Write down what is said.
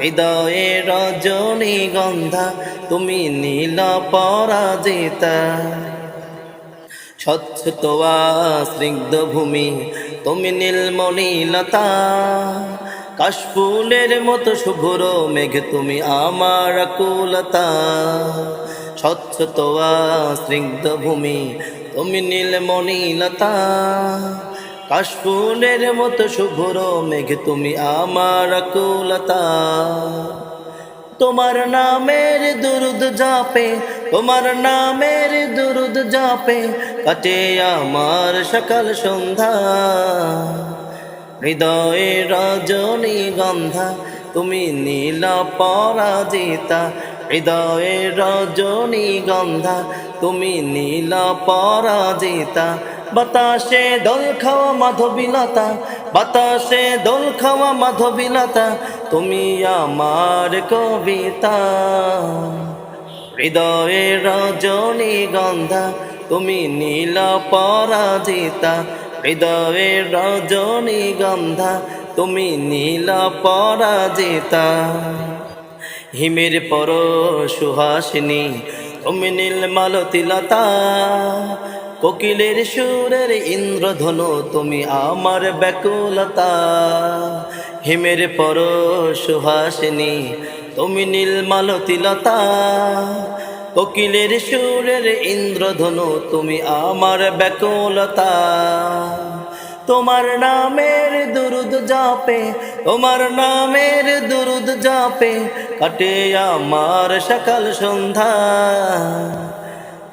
হৃদয়ে রজনী গন্ধা, তুমি নীল পরাজিতা। স্বচ্ছ তোয়া স্নিগ্ধ ভূমি, তুমি নীলমণিলতা কাশফুলের মতো শুভ্র মেঘ, তুমি আমার কুলতা স্বচ্ছ তোয়া স্নিগ্ধ ভূমি, তুমি নীলমণিলতা কাশফুলের মতো শুভ্র মেঘ তুমি আমার কুলতা। তোমার নামের দুরুদ জাপে, তোমার নামের দুরুদ জাপে, কাটে আমার সকাল সন্ধ্যা। হৃদয়ে রজনী গন্ধা, তুমি নীল পরাজিতা। হৃদয়ে রজনী গন্ধা, তুমি নীল পরাজিতা। বাতাসে দোল খাওয়া মাধবীলতা, বাতাসে দোল খাওয়া মাধবীলতা, তুমি আমার কবিতা। হৃদয়ে রজনী গন্ধা, তুমি নীল পরাজিতা। হৃদয়ে রজনী গন্ধা, তুমি নীল পরাজিতা। হিমের পর সুহাসিনী তুমি নীল মালতিলতা কোকিলের সুরের ইন্দ্রধনু, তুমি আমার ব্যাকুলতা। হিমের পর সুহাসিনী, তুমি নীল মালতিলতা কোকিলের সুরের ইন্দ্রধনু, তুমি আমার ব্যাকুলতা। তোমার নামের দুরুদ জাপে, তোমার নামের দুরুদ জাপে, কাটে আমার সকাল সন্ধ্যা।